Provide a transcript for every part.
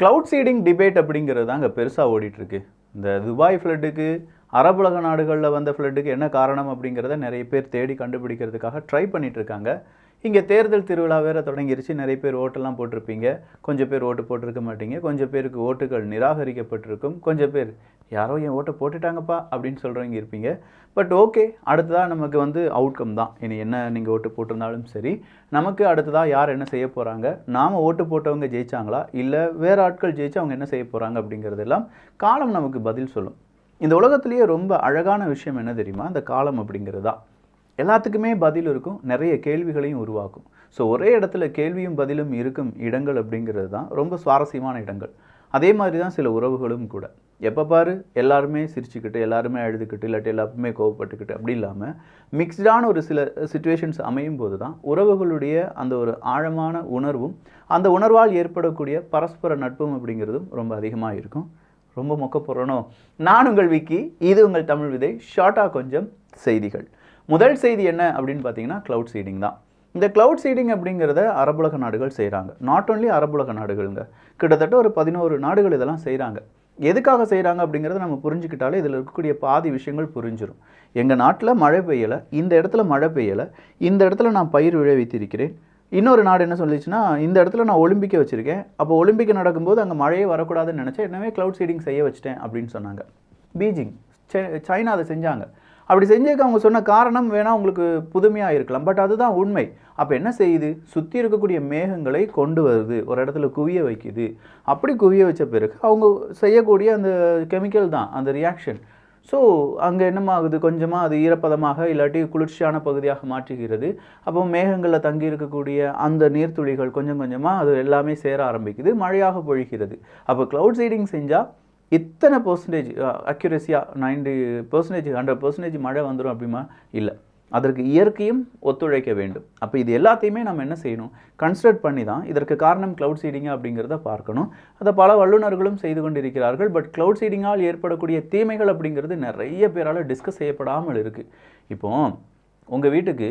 Cloud seeding debate அப்படிங்கிறது தான் அங்கே பெருசாக ஓடிட்டுருக்கு. இந்த துபாய் ஃப்ளட்டுக்கு அரபுலக நாடுகளில் வந்த ஃப்ளட்டுக்கு என்ன காரணம் அப்படிங்கிறத நிறைய பேர் தேடி கண்டுபிடிக்கிறதுக்காக ட்ரை பண்ணிகிட்ருக்காங்க இருக்காங்க இங்கே தேர்தல் திருவிழா வேற தொடங்கிருச்சு. நிறைய பேர் ஓட்டெல்லாம் போட்டிருப்பீங்க. கொஞ்சம் பேர் ஓட்டு போட்டிருக்க மாட்டீங்க. கொஞ்சம் பேருக்கு ஓட்டுகள் நிராகரிக்கப்பட்டிருக்கும். கொஞ்சம் பேர் யாரோ என் ஓட்டை போட்டுட்டாங்கப்பா அப்படின்னு சொல்கிறவங்க இருப்பீங்க. பட் ஓகே அடுத்ததாக நமக்கு வந்து அவுட்கம் தான். இனி என்ன நீங்கள் ஓட்டு போட்டிருந்தாலும் சரி. நமக்கு அடுத்ததாக யார் என்ன செய்ய போகிறாங்க நாம் ஓட்டு போட்டவங்க ஜெயிச்சாங்களா? இல்லை வேறு ஆட்கள் ஜெயிச்சு அவங்க என்ன செய்ய போகிறாங்க அப்படிங்கிறதெல்லாம் காலம் நமக்கு பதில் சொல்லும். இந்த உலகத்துலேயே ரொம்ப அழகான விஷயம் என்ன தெரியுமா? இந்த காலம் அப்படிங்கிறது. தான் எல்லாத்துக்குமே பதில் இருக்கும் நிறைய கேள்விகளையும் உருவாக்கும். ஸோ ஒரே இடத்துல கேள்வியும் பதிலும் இருக்கும் இடங்கள் அப்படிங்கிறது தான் ரொம்ப சுவாரஸ்யமான இடங்கள். அதே மாதிரி தான் சில உறவுகளும் கூட. எப்போ பாரு எல்லாருமே சிரிச்சுக்கிட்டு எல்லாருமே அழுதுக்கிட்டு இல்லாட்டி எல்லாருமே கோவப்பட்டுக்கிட்டு அப்படி இல்லாமல் மிக்ஸ்டான ஒரு சில சுச்சுவேஷன்ஸ் அமையும் போது தான் உறவுகளுடைய அந்த ஒரு ஆழமான உணர்வும் அந்த உணர்வால் ஏற்படக்கூடிய பரஸ்பர நட்பும் அப்படிங்கிறதும் ரொம்ப அதிகமாக இருக்கும். ரொம்ப மொக்க போகிறனோ நான் உங்கள் விக்கி இது உங்கள் தமிழ் விதை. ஷார்ட்டாக கொஞ்சம் செய்திகள். முதல் செய்தி என்ன அப்படின்னு பார்த்தீங்கன்னா க்ளவுட் சீடிங் தான். இந்த க்ளவுட் சீடிங் அப்படிங்கிறத அரபுலக நாடுகள் செய்கிறாங்க நாட் ஒன்லி அரபுலக நாடுகள்ங்க கிட்டத்தட்ட ஒரு பதினோரு நாடுகள் இதெல்லாம் செய்கிறாங்க எதுக்காக செய்கிறாங்க அப்படிங்கிறத நம்ம புரிஞ்சுக்கிட்டாலே இதில் இருக்கக்கூடிய பாதி விஷயங்கள் புரிஞ்சிடும் எங்கள் நாட்டில் மழை பெய்யலை இந்த இடத்துல மழை பெய்யலை இந்த இடத்துல நான் பயிர் விளைவித்திருக்கிறேன். இன்னொரு நாடு என்ன சொல்லிச்சுன்னா இந்த இடத்துல நான் ஒலிம்பிக்கை வச்சுருக்கேன். அப்போ ஒலிம்பிக் நடக்கும்போது அங்கே மழையே வரக்கூடாதுன்னு நினச்சேன். என்னவே க்ளவுட் சீடிங் செய்ய வச்சிட்டேன் அப்படின்னு சொன்னாங்க. பீஜிங் சைனா அதை செஞ்சாங்க. அப்படி செஞ்சதுக்கு அவங்க சொன்ன காரணம் வேணால் உங்களுக்கு புதுமையாக இருக்கலாம். பட் அதுதான் உண்மை. அப்போ என்ன செய்யுது? சுற்றி இருக்கக்கூடிய மேகங்களை கொண்டு வருது. ஒரு இடத்துல குவிய வைக்குது. அப்படி குவிய வச்ச பிறகு அவங்க செய்யக்கூடிய அந்த கெமிக்கல் தான் அந்த ரியாக்ஷன் ஸோ அங்கே என்னமாகுது? கொஞ்சமாக அது ஈரப்பதமாக இல்லாட்டி குளிர்ச்சியான பகுதியாக மாற்றுகிறது. அப்போ மேகங்களில் தங்கி இருக்கக்கூடிய அந்த நீர்த்துளிகள் கொஞ்சம் கொஞ்சமாக அது எல்லாமே சேர ஆரம்பிக்குது. மழையாக பொழிகிறது. அப்போ க்ளவுட் சீடிங் செஞ்சால் இத்தனை பர்சன்டேஜ் அக்யூரஸியாக நைன்டி பர்சன்டேஜ் ஹண்ட்ரட் பர்சன்டேஜ் மழை வந்துடும் அப்படிமா இல்லை. அதற்கு இயற்கையும் ஒத்துழைக்க வேண்டும். அப்போ இது எல்லாத்தையுமே நம்ம என்ன செய்யணும்? கன்சிடர் பண்ணி தான் இதற்கு காரணம் க்ளவுட் சீடிங் அப்படிங்கிறத பார்க்கணும். அதை பல வல்லுநர்களும் செய்து கொண்டிருக்கிறார்கள். பட் க்ளவுட் சீடிங்கால் ஏற்படக்கூடிய தீமைகள் அப்படிங்கிறது நிறைய பேரால் டிஸ்கஸ் செய்யப்படாமல் இருக்குது இப்போ உங்கள் வீட்டுக்கு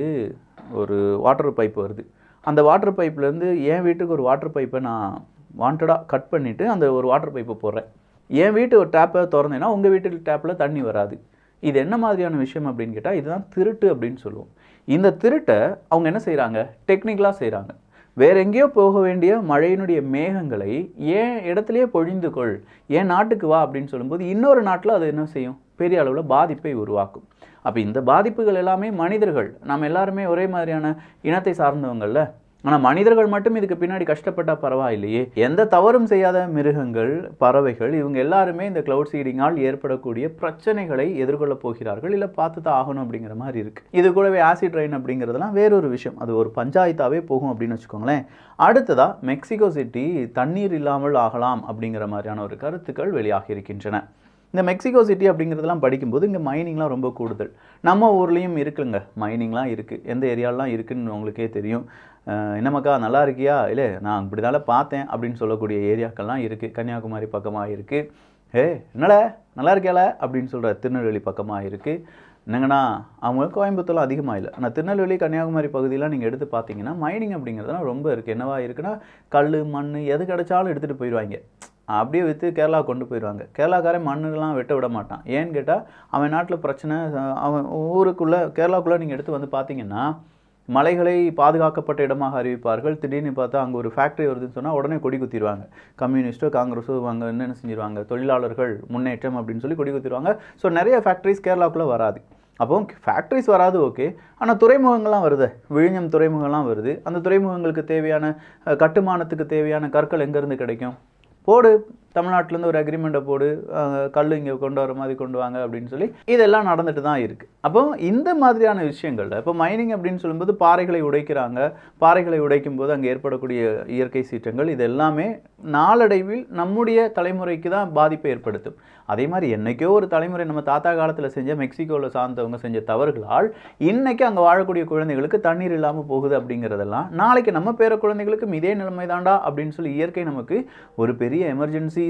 ஒரு வாட்டர் பைப் வருது. அந்த வாட்டர் பைப்லேருந்து என் வீட்டுக்கு ஒரு வாட்டர் பைப்பை நான் வாண்டடாக கட் பண்ணிவிட்டு அந்த ஒரு வாட்டர் பைப்பை போடுறேன். என் வீட்டு ஒரு டேப்பை திறந்தேன்னா உங்கள் வீட்டு டேப்பில் தண்ணி வராது. இது என்ன மாதிரியான விஷயம் அப்படின்னு கேட்டால் இதுதான் திருட்டு அப்படின்னு சொல்லுவோம். இந்த திருட்டை அவங்க என்ன செய்கிறாங்க டெக்னிக்கலாக செய்கிறாங்க வேற எங்கேயோ போக வேண்டிய மழையினுடைய மேகங்களை ஏன் இடத்துலையே பொழிந்து கொள் ஏன் நாட்டுக்கு வா அப்படின்னு சொல்லும்போது இன்னொரு நாட்டில் அது என்ன செய்யும்? பெரிய அளவில் பாதிப்பை உருவாக்கும். அப்போ இந்த பாதிப்புகள் எல்லாமே மனிதர்கள் நம்ம எல்லாருமே ஒரே மாதிரியான இனத்தை சார்ந்தவங்கள்ல ஆனால் மனிதர்கள் மட்டும் இதுக்கு பின்னாடி கஷ்டப்பட்டால் பரவாயில்லையே. எந்த தவறும் செய்யாத மிருகங்கள் பறவைகள் இவங்க எல்லாருமே இந்த க்ளவுட் சீடிங்கால் ஏற்படக்கூடிய பிரச்சனைகளை எதிர்கொள்ளப் போகிறார்கள் இல்லை பார்த்து தான் ஆகணும் அப்படிங்கிற மாதிரி இருக்குது இது கூடவே ஆசிட் ரெயின் அப்படிங்கிறதுலாம் வேறொரு விஷயம். அது ஒரு பஞ்சாயத்தாகவே போகும் அப்படின்னு வச்சுக்கோங்களேன். அடுத்ததாக மெக்சிகோ சிட்டி தண்ணீர் இல்லாமல் ஆகலாம் அப்படிங்கிற மாதிரியான ஒரு கருத்துக்கள் வெளியாகி இருக்கின்றன. இந்த மெக்சிகோ சிட்டி அப்படிங்கிறதெல்லாம் படிக்கும்போது இங்கே மைனிங்லாம் ரொம்ப கூடுதல். நம்ம ஊர்லேயும் இருக்குங்க. மைனிங்லாம் இருக்குது எந்த ஏரியாலாம் இருக்குதுன்னு உங்களுக்கே தெரியும். என்னமக்கா நல்லா இருக்கியா? இல்லை நான் இப்படி தானே பார்த்தேன் அப்படின்னு சொல்லக்கூடிய ஏரியாக்கள்லாம் இருக்குது கன்னியாகுமரி பக்கமாக இருக்குது ஏ என்னடா நல்லா இருக்கியால? அப்படின்னு சொல்கிற திருநெல்வேலி பக்கமாக இருக்குது என்னங்கண்ணா அவங்க கோயம்புத்தூர்லாம் அதிகமாக இல்லை. ஆனால் திருநெல்வேலி கன்னியாகுமரி பகுதியெலாம் நீங்கள் எடுத்து பார்த்தீங்கன்னா மைனிங் அப்படிங்கிறதுலாம் ரொம்ப இருக்குது என்னவா இருக்குன்னா கல் மண் எது கிடைச்சாலும் எடுத்துகிட்டு போயிடுவாங்க. அப்படியே விற்று கேரளா கொண்டு போயிடுவாங்க. கேரளாக்காரன் மண்ணுலாம் வெட்ட விட மாட்டான். ஏன்னு கேட்டால் அவன் நாட்டில் பிரச்சனை அவன் ஊருக்குள்ளே கேரளாக்குள்ளே நீங்கள் எடுத்து வந்து பார்த்தீங்கன்னா மலைகளை பாதுகாக்கப்பட்ட இடமாக அறிவிப்பார்கள். திடீர்னு பார்த்தா அங்கே ஒரு ஃபேக்ட்ரி வருதுன்னு சொன்னால் உடனே கொடி குத்திடுவாங்க. கம்யூனிஸ்ட்டோ காங்கிரஸோ அங்கே என்னென்ன செஞ்சிருவாங்க? தொழிலாளர்கள் முன்னேற்றம் அப்படின்னு சொல்லி கொடி குத்திடுவாங்க. ஸோ நிறைய ஃபேக்ட்ரிஸ் கேரளாக்குள்ளே வராது. அப்போ ஃபேக்ட்ரிஸ் வராது ஓகே ஆனால் துறைமுகங்கள்லாம் வருது. விழிஞ்சம் துறைமுகம்லாம் வருது. அந்த துறைமுகங்களுக்கு தேவையான கட்டுமானத்துக்கு தேவையான கற்கள் எங்கேருந்து கிடைக்கும்? போடு. தமிழ்நாட்டிலேருந்து ஒரு அக்ரிமெண்ட்டை போடு கல் இங்கே கொண்டு வர மாதிரி கொண்டு வாங்க அப்படின்னு சொல்லி இதெல்லாம் நடந்துட்டு தான் இருக்குது அப்போ இந்த மாதிரியான விஷயங்கள்ல இப்போ மைனிங் அப்படின்னு சொல்லும்போது பாறைகளை உடைக்கிறாங்க. பாறைகளை உடைக்கும் போது அங்கே ஏற்படக்கூடிய இயற்கை சீற்றங்கள் இது எல்லாமே நாளடைவில் நம்முடைய தலைமுறைக்கு தான் பாதிப்பை ஏற்படுத்தும். அதே மாதிரி என்னைக்கோ ஒரு தலைமுறை நம்ம தாத்தா காலத்தில் செஞ்ச மெக்சிகோவில் சார்ந்தவங்க செஞ்ச தவறுகளால் இன்றைக்கி அங்கே வாழக்கூடிய குழந்தைகளுக்கு தண்ணீர் இல்லாமல் போகுது அப்படிங்கிறதெல்லாம் நாளைக்கு நம்ம பேர குழந்தைகளுக்கும் இதே நிலைமை தாண்டா அப்படின்னு சொல்லி இயற்கை நமக்கு ஒரு பெரிய எமர்ஜென்சி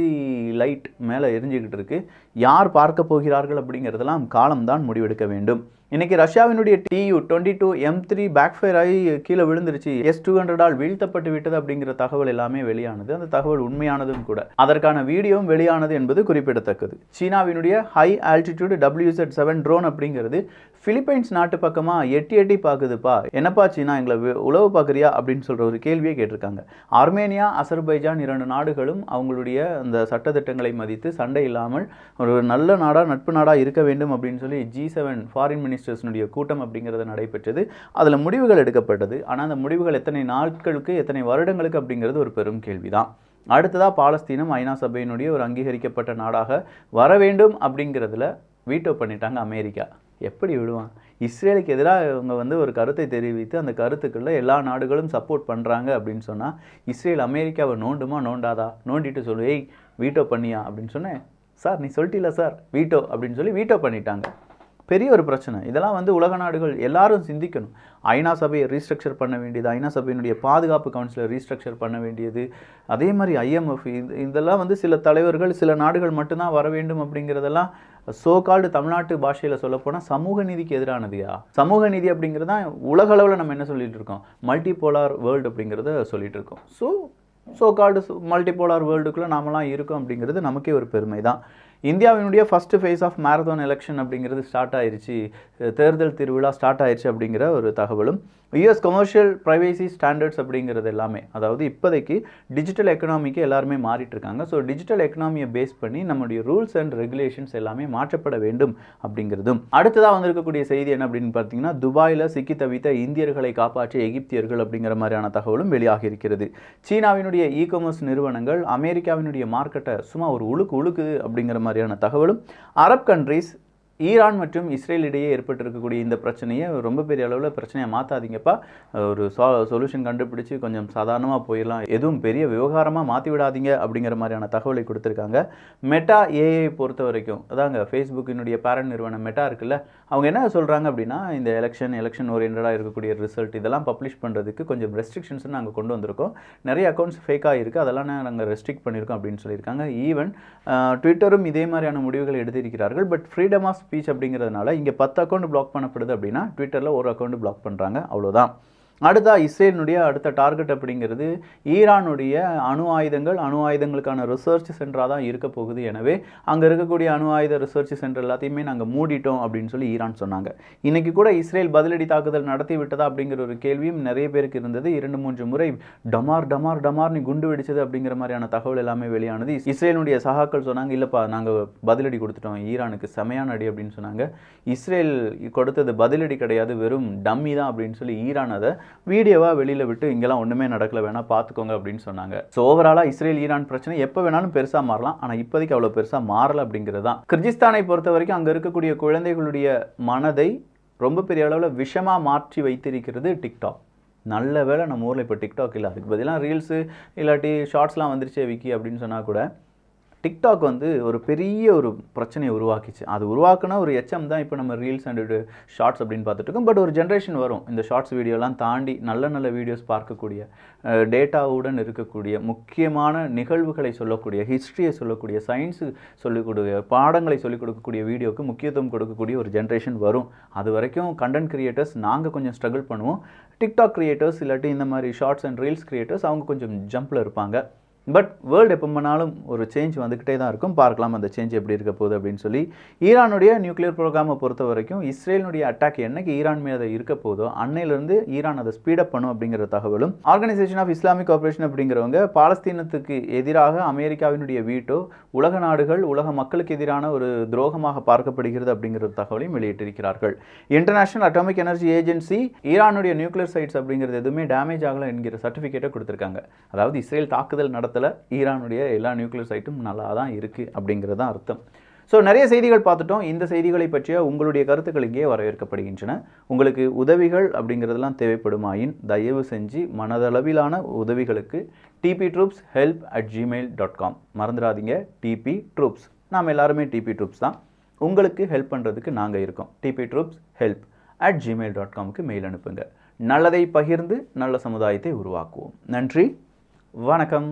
லைட் மேலே எரிஞ்சுக்கிட்டு இருக்கு. யார் பார்க்க போகிறார்கள் அப்படிங்கிறதெல்லாம் காலம்தான் முடிவெடுக்க வேண்டும். இன்னைக்கு ரஷ்யாவினுடைய Tu twenty two M three backfire ஆகி கீழே விழுந்துருச்சு. எஸ் டூ ஹண்ட்ரடால் வீழ்த்தப்பட்டு விட்டது அப்படிங்கிற தகவல் எல்லாமே வெளியானது. அந்த தகவல் உண்மையானதும் கூட. அதற்கான வீடியோவும் வெளியானது என்பது குறிப்பிடத்தக்கது. சீனாவினுடைய high altitude W Z seven drone அப்படிங்கிறது பிலிப்பைன்ஸ் நாட்டு பக்கமாக எட்டி எட்டி பார்க்குதுப்பா என்னப்பா சீனா எங்களை உளவு பார்க்குறியா அப்படின்னு சொல்கிற ஒரு கேள்வியை கேட்டிருக்காங்க. ஆர்மேனியா அசர்பைஜான் இரண்டு நாடுகளும் அவங்களுடைய அந்த சட்டத்திட்டங்களை மதித்து சண்டை இல்லாமல் ஒரு நல்ல நாடாக நட்பு நாடாக இருக்க வேண்டும் அப்படின்னு சொல்லி ஜி செவன் ஃபாரின் மினிஸ்டர்ஸ்னுடைய கூட்டம் அப்படிங்கிறது நடைபெற்றது. அதில் முடிவுகள் எடுக்கப்பட்டது. ஆனால் அந்த முடிவுகள் எத்தனை நாட்களுக்கு எத்தனை வருடங்களுக்கு அப்படிங்கிறது ஒரு பெரும் கேள்விதான். அடுத்ததாக பாலஸ்தீனம் ஐநா சபையினுடைய ஒரு அங்கீகரிக்கப்பட்ட நாடாக வர வேண்டும் அப்படிங்கிறதுல வீட்டோ பண்ணிட்டாங்க அமெரிக்கா. எப்படி விடுவான்? இஸ்ரேலுக்கு எதிராக இவங்க வந்து ஒரு கருத்தை தெரிவித்து அந்த கருத்துக்குள்ளே எல்லா நாடுகளும் சப்போர்ட் பண்ணுறாங்க அப்படின்னு சொன்னால் இஸ்ரேல் அமெரிக்காவை நோண்டுமா நோண்டாதா? நோண்டிட்டு சொல்லு ஏய் வீட்டோ பண்ணியா? அப்படின்னு சொன்னேன் சார் நீ சொல்லிட்டில சார் வீட்டோ? அப்படின்னு சொல்லி வீட்டோ பண்ணிட்டாங்க. பெரிய ஒரு பிரச்சனை. இதெல்லாம் வந்து உலக நாடுகள் எல்லாரும் சிந்திக்கணும். ஐநா சபையை ரீஸ்ட்ரக்சர் பண்ண வேண்டியது ஐநா சபையினுடைய பாதுகாப்பு கவுன்சிலை ரீஸ்ட்ரக்சர் பண்ண வேண்டியது. அதே மாதிரி ஐஎம்எஃப் இது இதெல்லாம் வந்து சில தலைவர்கள் சில நாடுகள் மட்டும்தான் வர வேண்டும் அப்படிங்கிறதெல்லாம் சோ கால்டு தமிழ்நாட்டு பாஷையில் சொல்லப்போனால் சமூக நீதிக்கு எதிரானதுயா? சமூக நீதி அப்படிங்கிறது தான் உலக அளவில் நம்ம என்ன சொல்லிட்டு இருக்கோம்? மல்டி போலார் வேர்ல்டு அப்படிங்கிறத சொல்லிட்டு இருக்கோம். ஸோ ஸோ கால்டு மல்டிபோலார் வேர்ல்டுக்குள்ளே நாமெல்லாம் இருக்கோம் அப்படிங்கிறது நமக்கே ஒரு பெருமை தான் இந்தியாவினுடைய first phase of marathon election அப்படிங்கிறது ஸ்டார்ட் ஆயிடுச்சு தேர்தல் திருவிழா ஸ்டார்ட் ஆயிருச்சு அப்படிங்கிற ஒரு தகவலும் யூஎஸ் கமர்ஷியல் ப்ரைவேசி ஸ்டாண்டர்ட்ஸ் அப்படிங்கிறது எல்லாமே அதாவது இப்போதைக்கு டிஜிட்டல் எக்கனாமிக்கு எல்லாருமே மாறிட்டு இருக்காங்க. ஸோ டிஜிட்டல் எக்கனாமியை பேஸ் பண்ணி நம்முடைய ரூல்ஸ் அண்ட் ரெகுலேஷன்ஸ் எல்லாமே மாற்றப்பட வேண்டும் அப்படிங்கிறதும். அடுத்ததாக வந்திருக்கக்கூடிய செய்தி என்ன அப்படின்னு பார்த்தீங்கன்னா துபாயில் சிக்கி தவித்த இந்தியர்களை காப்பாற்றிய எகிப்தியர்கள் அப்படிங்கிற மாதிரியான தகவலும் வெளியாகி இருக்கிறது. சீனாவினுடைய இ காமர்ஸ் நிறுவனங்கள் அமெரிக்காவினுடைய மார்க்கெட்டை சும்மா ஒரு உழுக்கு உழுக்குது அப்படிங்கிற மாதிரி மாதிரியான தகவலும் அரப் கண்ட்ரீஸ் ஈரான் மற்றும் இஸ்ரேல் இடையே ஏற்பட்டிருக்கக்கூடிய இந்த பிரச்சனையை ரொம்ப பெரிய அளவில் பிரச்சனையை மாற்றாதீங்கப்பா ஒரு சொ சொல்யூஷன் கண்டுபிடிச்சு கொஞ்சம் சாதாரணமாக போயிடலாம். எதுவும் பெரிய விவகாரமாக மாற்றி விடாதீங்க அப்படிங்கிற மாதிரியான தகவலை கொடுத்துருக்காங்க. மெட்டா ஏஐ பொறுத்த வரைக்கும் அதாங்க ஃபேஸ்புக்கினுடைய பேரண்ட் நிறுவனம் மெட்டா இருக்குல்ல அவங்க என்ன சொல்கிறாங்க அப்படின்னா இந்த எலெக்ஷன் எலெக்ஷன் ஓரியன்டாக இருக்கக்கூடிய ரிசல்ட் இதெல்லாம் பப்ளிஷ் பண்ணுறதுக்கு கொஞ்சம் ரெஸ்ட்ரிக்ஷன்ஸ் நாங்கள் கொண்டு வந்திருக்கோம். நிறைய அக்கௌண்ட்ஸ் ஃபேக்காக இருக்குது அதெல்லாம் நாங்கள் ரெஸ்ட்ரிக்ட் பண்ணியிருக்கோம் அப்படின்னு சொல்லியிருக்காங்க. ஈவன் ட்விட்டரும் இதே மாதிரியான முடிவுகளை எடுத்திருக்கிறார்கள் பட் ஃப்ரீடம் ஆஃப் ஸ்பீச் அப்படிங்கிறதுனால இங்கே பத்து அக்கௌண்ட் பிளாக் பண்ணப்படுது அப்படின்னா ட்விட்டரில் ஒரு அக்கௌண்ட் பிளாக் பண்ணுறாங்க அவ்வளோதான் அடுத்தா இஸ்ரேலினுடைய அடுத்த டார்கெட் அப்படிங்கிறது ஈரானுடைய அணு ஆயுதங்கள் அணு ஆயுதங்களுக்கான ரிசர்ச் சென்டராக தான் இருக்க போகுது. எனவே அங்கே இருக்கக்கூடிய அணு ஆயுத ரிசர்ச் சென்டர் எல்லாத்தையுமே நாங்கள் மூடிட்டோம் அப்படின்னு சொல்லி ஈரான் சொன்னாங்க. இன்னைக்கு கூட இஸ்ரேல் பதிலடி தாக்குதல் நடத்தி விட்டதா அப்படிங்கிற ஒரு கேள்வியும் நிறைய பேருக்கு இருந்தது. இரண்டு மூன்று முறை டமார் டமார் டமார்னு குண்டு வெடிச்சது அப்படிங்கிற மாதிரியான தகவல் எல்லாமே வெளியானது. இஸ்ரேலுடைய சகாக்கள் சொன்னாங்க இல்லைப்பா நாங்கள் பதிலடி கொடுத்துட்டோம். ஈரானுக்கு செமையான அடி அப்படின்னு சொன்னாங்க. இஸ்ரேல் கொடுத்தது பதிலடி கிடையாது. வெறும் டம்மி தான் அப்படின்னு சொல்லி ஈரான் அதை வீடியோவாக வெளியில் விட்டு இங்கெல்லாம் ஒன்றுமே நடக்கல வேணால் பார்த்துக்கோங்க அப்படின்னு சொன்னாங்க. ஸோ ஓவராலாக இஸ்ரேல் ஈரான் பிரச்சனை எப்போ வேணாலும் பெருசாக மாறலாம். ஆனால் இப்போதைக்கு அவ்வளோ பெருசாக மாறல அப்படிங்கிறது தான். கிர்கிஸ்தானை பொறுத்த வரைக்கும் அங்கே இருக்கக்கூடிய குழந்தைகளுடைய மனதை ரொம்ப பெரிய அளவில் விஷமாக மாற்றி வைத்திருக்கிறது டிக்டாக் நல்ல வேலை நம்ம ஊரில் இப்போ டிக்டாக் இல்லை. அதுக்கு பதிலாக ரீல்ஸு இல்லாட்டி ஷார்ட்ஸ்லாம் வந்துருச்சே விக்கி அப்படின்னு சொன்னால் கூட டிக்டாக் வந்து ஒரு பெரிய ஒரு பிரச்சனையை உருவாக்கிச்சு. அது உருவாக்குன ஒரு எச்சம் தான் இப்போ நம்ம ரீல்ஸ் அண்ட் ஷார்ட்ஸ் அப்படின்னு பார்த்துட்டு இருக்கோம். பட் ஒரு ஜென்ரேஷன் வரும். இந்த ஷார்ட்ஸ் வீடியோலாம் தாண்டி நல்ல நல்ல வீடியோஸ் பார்க்கக்கூடிய டேட்டாவுடன் இருக்கக்கூடிய முக்கியமான நிகழ்வுகளை சொல்லக்கூடிய ஹிஸ்ட்ரியை சொல்லக்கூடிய சயின்ஸு சொல்லிக் பாடங்களை சொல்லிக் கொடுக்கக்கூடிய வீடியோக்கு முக்கியத்துவம் கொடுக்கக்கூடிய ஒரு ஜென்ரேஷன் வரும். அது வரைக்கும் கண்டென்ட் கிரியேட்டர்ஸ் நாங்கள் கொஞ்சம் ஸ்ட்ரகிள் பண்ணுவோம். டிக்டாக் கிரியேட்டர்ஸ் இல்லாட்டி இந்த மாதிரி ஷார்ட்ஸ் அண்ட் ரீல்ஸ் கிரியேட்டர்ஸ் அவங்க கொஞ்சம் ஜம்பில் இருப்பாங்க. பட் வேர்ல்டு எப்போ பண்ணாலும் ஒரு சேஞ்ச் வந்துக்கிட்டே தான் இருக்கும். பார்க்கலாம் அந்த சேஞ்ச் எப்படி இருக்க போகுது அப்படின்னு சொல்லி. ஈரானுடைய நியூக்ளியர் ப்ரோக்ராமை பொறுத்த வரைக்கும் இஸ்ரேலினுடைய அட்டாக் என்னைக்கு ஈரான் மீது இருக்க போதோ அன்னையிலிருந்து ஈரான் அதை ஸ்பீடப் பண்ணும் அப்படிங்கிற தகவலும் ஆர்கனைசேஷன் ஆஃப் இஸ்லாமிக் ஆப்ரேஷன் அப்படிங்கிறவங்க பாலஸ்தீனத்துக்கு எதிராக அமெரிக்காவினுடைய வீட்டோ உலக நாடுகள் உலக மக்களுக்கு எதிரான ஒரு துரோகமாக பார்க்கப்படுகிறது அப்படிங்கிற தகவலையும் வெளியிட்டிருக்கிறார்கள். இன்டர்நேஷனல் அட்டாமிக் எனர்ஜி ஏஜென்சி ஈரானுடைய நியூக்ளியர் சைட்ஸ் அப்படிங்கிறது எதுவுமே டேமேஜ் ஆகலை என்கிற சர்டிஃபிகேட்டை கொடுத்துருக்காங்க. அதாவது இஸ்ரேல் தாக்குதல் நடத்தல ஈரானுடைய எல்லா நியூக்ளியர் சைட்டும் நல்லா தான் இருக்குது அப்படிங்கிறது தான் அர்த்தம். ஸோ நிறைய செய்திகள் பார்த்துட்டோம். இந்த செய்திகளை பற்றிய உங்களுடைய கருத்துக்கள் இங்கே வரவேற்கப்படுகின்றன. உங்களுக்கு உதவிகள் அப்படிங்கிறதெல்லாம் தேவைப்படுமாயின் தயவு செஞ்சு மனதளவிலான உதவிகளுக்கு TB troops help at Gmail dot com மறந்துடாதீங்க. டிபி ட்ரூப்ஸ் நாம் எல்லாருமே டிபி ட்ரூப்ஸ் தான். உங்களுக்கு ஹெல்ப் பண்ணுறதுக்கு நாங்கள் இருக்கோம். TB troops help at Gmail dot காமுக்கு mail அனுப்புங்க. நல்லதை பகிர்ந்து நல்ல சமுதாயத்தை உருவாக்குவோம். நன்றி. வணக்கம்.